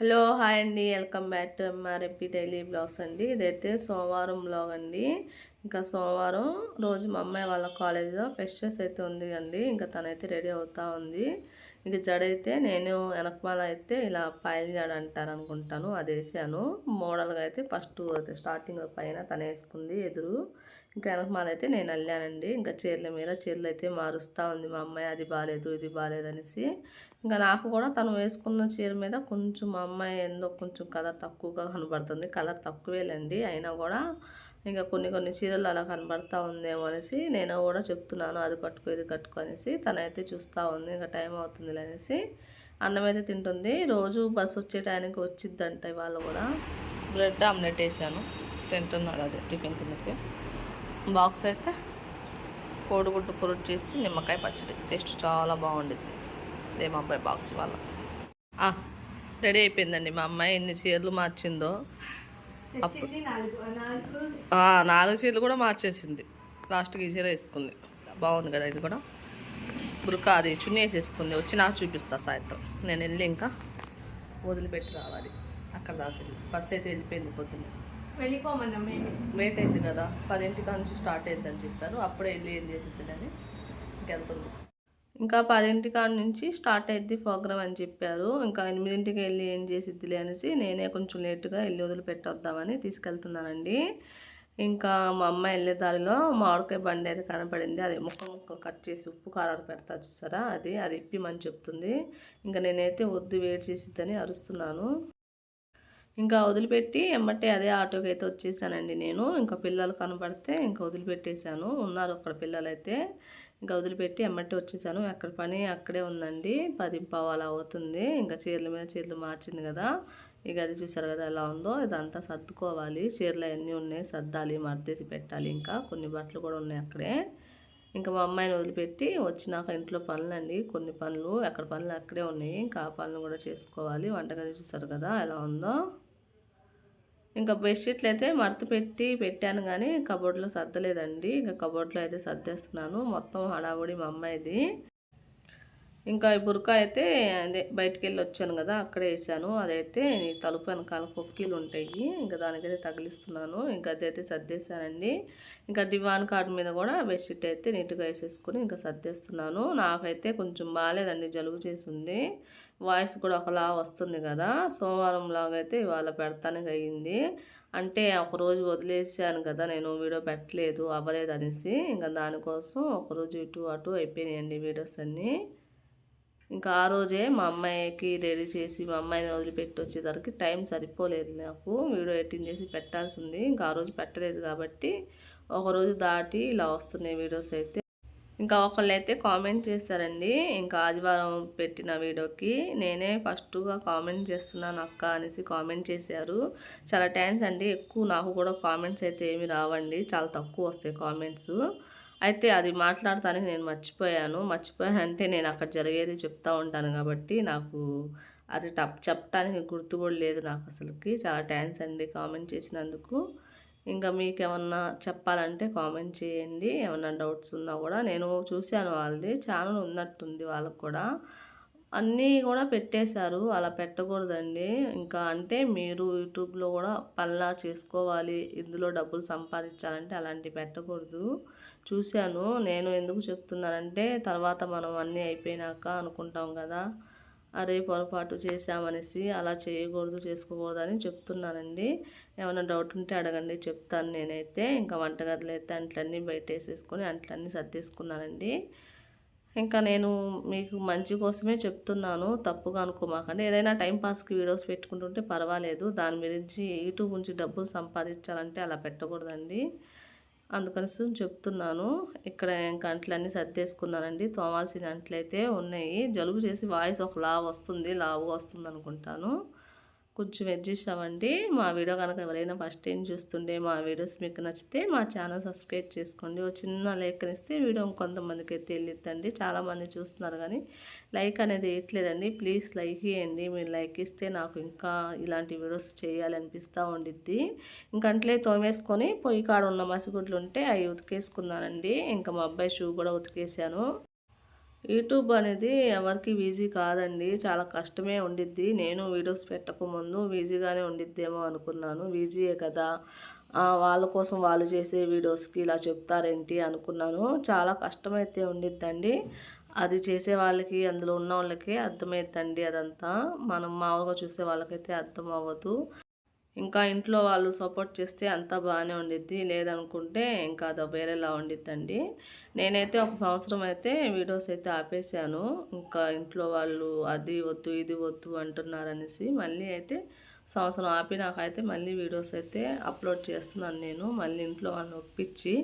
Hello hi అండి. Welcome back to MRMP daily blogs అండి. ఇదైతే సోమవారం బ్లాగ్ అండి. ఇంకా సోమవారం రోజు మా అమ్మాయి వాళ్ళ కాలేజ్లో ఫ్రెషర్స్ అయితే ఉంది అండి. ఇంకా తనైతే రెడీ అవుతా ఉంది. ఇంక జడ అయితే నేను వెనకమాల అయితే ఇలా పాయలు జడ అంటారు అనుకుంటాను అది వేసాను. మోడల్గా అయితే ఫస్ట్ స్టార్టింగ్ పైన తను వేసుకుంది ఎదురు. ఇంకా వెనకమాల అయితే నేను అల్లానండి. ఇంకా చీరల మీద చీరలు అయితే మారుస్తూ ఉంది మా అమ్మాయి. అది బాగాలేదు ఇది బాగాలేదు అనేసి. ఇంకా నాకు కూడా తను వేసుకున్న చీర మీద కొంచెం మా అమ్మాయి ఏందో కొంచెం కలర్ తక్కువగా కనబడుతుంది. కలర్ తక్కువేలండి. అయినా కూడా ఇంకా కొన్ని కొన్ని చీరలు అలా కనబడతా ఉందేమో అనేసి నేను కూడా చెప్తున్నాను. అది కట్టుకో ఇది కట్టుకో అనేసి తనైతే చూస్తూ ఉంది. ఇంకా టైం అవుతుంది అనేసి. అన్నం అయితే తింటుంది. రోజు బస్సు వచ్చే టైంకి వచ్చిద్దంట ఇవాళ కూడా. బ్రెడ్ ఆమ్లెట్ వేసాను. తింటున్నాడు అదే టిఫిన్ కిందకి బాక్స్ అయితే కోడిగుడ్డు పొరుటు చేసి నిమ్మకాయ పచ్చడి. టేస్ట్ చాలా బాగుండిద్ది. ఇదే మా అబ్బాయి బాక్స్ ఇవాళ. రెడీ అయిపోయిందండి మా అమ్మాయి ఎన్ని చీరలు మార్చిందో. అప్పుడు నాలుగు చీరలు కూడా మార్చేసింది. లాస్ట్కి ఈ చీర వేసుకుంది. బాగుంది కదా ఇది కూడా. బురక అది చున్నీ వేసేసుకుంది. వచ్చి నాకు చూపిస్తా సాయంత్రం. నేను వెళ్ళి ఇంకా వదిలిపెట్టి రావాలి. అక్కడ దాకా వెళ్ళి. బస్ అయితే వెళ్ళిపోయింది పొద్దున్న. వెళ్ళిపోమన్నా మేము. లేట్ అయింది కదా పదింటికి నుంచి స్టార్ట్ అయిందని చెప్పారు. అప్పుడే వెళ్ళి ఏం చేసిద్దని ఇంకెళ్తుంది. ఇంకా పదింటి కాడ నుంచి స్టార్ట్ అయింది ప్రోగ్రామ్ అని చెప్పారు. ఇంకా ఎనిమిదింటికి వెళ్ళి ఏం చేసిద్దిలే అనేసి నేనే కొంచెం లేటుగా వెళ్ళి వదిలిపెట్టొద్దామని తీసుకెళ్తున్నానండి. ఇంకా మా అమ్మ వెళ్ళే దారిలో మామిడికాయ బండి అయితే కనపడింది. అది ముక్క ముక్క కట్ చేసి ఉప్పు కారాలు పెడతా చూసారా? అది అది ఇప్పిమని చెప్తుంది. ఇంకా నేనైతే వద్దు వేడి చేసిద్దని అరుస్తున్నాను. ఇంకా వదిలిపెట్టి ఎమ్మటే అదే ఆటోకి అయితే వచ్చేసానండి నేను. ఇంకా పిల్లలు కనపడితే ఇంకా వదిలిపెట్టేశాను. ఉన్నారు అక్కడ పిల్లలు అయితే ఇంకా వదిలిపెట్టి ఎమ్మటే వచ్చేసాను. ఎక్కడ పని అక్కడే ఉందండి. పది అలా అవుతుంది. ఇంకా చీరల మీద చీరలు మార్చింది కదా. ఇక అది చూసారు కదా ఎలా ఉందో. ఇదంతా సర్దుకోవాలి. చీరలు అన్నీ ఉన్నాయి. సర్దాలి మడతేసి పెట్టాలి ఇంకా. కొన్ని బట్టలు కూడా ఉన్నాయి అక్కడే. ఇంకా మా అమ్మాయిని వదిలిపెట్టి వచ్చినాక ఇంట్లో పనులండి. కొన్ని పనులు ఎక్కడ పనులు అక్కడే ఉన్నాయి. ఇంకా ఆ పనులు కూడా చేసుకోవాలి. వంటగది చూసారు కదా ఎలా ఉందో. ఇంకా బెడ్షీట్లు అయితే మడత పెట్టి పెట్టాను కానీ కబోర్డ్లో సర్దలేదండి. ఇంకా కబోర్డ్లో అయితే సర్దేస్తున్నాను. మొత్తం హడావుడి మా అమ్మాయిది. ఇంకా ఈ బుర్కా అయితే అదే బయటికి వెళ్ళి వచ్చాను కదా అక్కడే వేసాను. అదైతే తలుపు వెనకాల కుక్కీలు ఉంటాయి. ఇంకా దానికైతే తగిలిస్తున్నాను. ఇంకా అదైతే సర్దేశానండి. ఇంకా డివాన్ కార్డ్ మీద కూడా బెడ్షీట్ అయితే నీట్గా వేసేసుకుని ఇంకా సర్దేస్తున్నాను. నాకైతే కొంచెం బాగాలేదండి జలుబు చేసింది. వాయిస్ కూడా ఒకలా వస్తుంది కదా. సోమవారం లాగైతే ఇవాళ పెడతానికి అయ్యింది అంటే ఒకరోజు వదిలేసాను కదా నేను వీడియో పెట్టలేదు అవ్వలేదు అనేసి. ఇంకా దానికోసం ఒకరోజు ఇటు అటు అయిపోయినాయండి వీడియోస్ అన్నీ. ఇంకా ఆ రోజే మా అమ్మాయికి రెడీ చేసి మా అమ్మాయిని వదిలిపెట్టి వచ్చేసరికి టైం సరిపోలేదు నాకు. వీడియో ఎడిటింగ్ చేసి పెట్టాల్సింది ఇంకా ఆ రోజు పెట్టలేదు కాబట్టి ఒకరోజు దాటి ఇలా వస్తున్నాయి వీడియోస్ అయితే. ఇంకా ఒకళ్ళు అయితే కామెంట్ చేస్తారండి. ఇంకా ఆదివారం పెట్టిన వీడియోకి నేనే ఫస్ట్గా కామెంట్ చేస్తున్నాను అక్క అనేసి కామెంట్ చేశారు. చాలా థ్యాంక్స్ అండి. ఎక్కువ నాకు కూడా కామెంట్స్ అయితే ఏమి రావండి. చాలా తక్కువ వస్తాయి కామెంట్స్. అయితే అది మాట్లాడటానికి నేను మర్చిపోయాను. మర్చిపోయానంటే నేను అక్కడ జరిగేది చెప్తా ఉంటాను కాబట్టి నాకు అది టప్ చెప్పడానికి గుర్తు కూడా లేదు నాకు అసలుకి. చాలా థ్యాంక్స్ అండి కామెంట్ చేసినందుకు. ఇంకా మీకు ఏమన్నా చెప్పాలంటే కామెంట్ చేయండి. ఏమన్నా డౌట్స్ ఉన్నా కూడా నేను చూశాను వాళ్ళది. ఛానల్ ఉన్నట్టుంది వాళ్ళకు కూడా. అన్నీ కూడా పెట్టేశారు. అలా పెట్టకూడదండి. ఇంకా అంటే మీరు యూట్యూబ్లో కూడా పల్లా చేసుకోవాలి. ఇందులో డబ్బులు సంపాదించాలంటే అలాంటివి పెట్టకూడదు. చూశాను. నేను ఎందుకు చెప్తున్నానంటే తర్వాత మనం అన్నీ అయిపోయినాక అనుకుంటాం కదా. అరే పొరపాటు చేశామనేసి అలా చేయకూడదు చేసుకోకూడదని చెప్తున్నానండి ఏమైనా డౌట్ ఉంటే అడగండి చెప్తాను నేనైతే. ఇంకా వంటగదిలో అయితే అంట్లన్నీ బయట వేసేసుకొని అంట్లన్నీ సర్దేసుకున్నానండి ఇంకా నేను మీకు మంచి కోసమే చెప్తున్నాను. తప్పుగా అనుకోమాకండి. ఏదైనా టైంపాస్కి వీడియోస్ పెట్టుకుంటుంటే పర్వాలేదు. దాని గురించి యూట్యూబ్ నుంచి డబ్బులు సంపాదించాలంటే అలా పెట్టకూడదండి. అందుకని చెప్తున్నాను. ఇక్కడ ఇంకా అంట్లన్నీ సర్దేసుకున్నానండి తోమాల్సిన అంట్లయితే ఉన్నాయి. జలుబు చేసి వాయిస్ ఒక లావు వస్తుంది లావుగా వస్తుంది అనుకుంటాను కొంచెం అడ్జస్ట్ మా వీడియో కనుక ఎవరైనా ఫస్ట్ టైం చూస్తుండే మా వీడియోస్ మీకు నచ్చితే మా ఛానల్ సబ్స్క్రైబ్ చేసుకోండి. ఒక చిన్న లైక్ ఇస్తే వీడియో కొంతమందికి అయితే వెళ్ళిద్దండి చాలామంది చూస్తున్నారు కానీ లైక్ అనేది వేయట్లేదండి. ప్లీజ్ లైక్ ఇవ్వండి మీరు లైక్ ఇస్తే నాకు ఇంకా ఇలాంటి వీడియోస్ చేయాలనిపిస్తూ ఉండిద్ది. ఇంకా అంట్లే తోమేసుకొని పొయ్యి కాడ ఉన్న మసిగుడ్లు ఉంటే అవి ఉతికేసుకున్నానండి. ఇంకా మా అబ్బాయి షూ కూడా ఉతికేసాను యూట్యూబ్ అనేది ఎవరికి ఈజీ కాదండి. చాలా కష్టమే ఉండిద్ది. నేను వీడియోస్ పెట్టకముందు ఈజీగానే ఉండిద్దేమో అనుకున్నాను. ఈజీయే కదా. వాళ్ళ కోసం వాళ్ళు చేసే వీడియోస్కి ఇలా చెప్తారేంటి అనుకున్నాను. చాలా కష్టమైతే ఉండిద్దండి. అది చేసే వాళ్ళకి అందులో ఉన్న వాళ్ళకి అర్థమైద్దండి అదంతా. మనం మామూలుగా చూసే వాళ్ళకైతే అర్థం అవ్వదు ఇంకా ఇంట్లో వాళ్ళు సపోర్ట్ చేస్తే అంతా బాగానే ఉండిద్ది. లేదనుకుంటే ఇంకా అది వేరేలా ఉండిద్దండి. నేనైతే ఒక సంవత్సరం అయితే వీడియోస్ అయితే ఆపేసాను ఇంకా ఇంట్లో వాళ్ళు అది వద్దు ఇది వద్దు అంటున్నారనేసి మళ్ళీ అయితే సంవత్సరం ఆపి నాకైతే మళ్ళీ వీడియోస్ అయితే అప్లోడ్ చేస్తున్నాను నేను. మళ్ళీ ఇంట్లో వాళ్ళని ఒప్పించి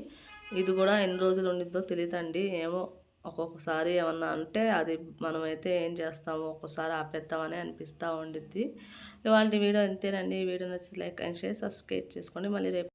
ఇది కూడా ఎన్ని రోజులు ఉండిద్దో తెలియదండి ఏమో ఒక్కొక్కసారి ఏమన్నా అంటే అది మనమైతే ఏం చేస్తాము ఒక్కొక్కసారి ఆపేద్దామని అనిపిస్తూ ఉండిద్ది. ఇవాళ వీడియో అంతేనండి ఈ వీడియో నచ్చి లైక్ అండ్ షేర్ సబ్స్క్రైబ్ చేసుకోండి. మళ్ళీ రేపు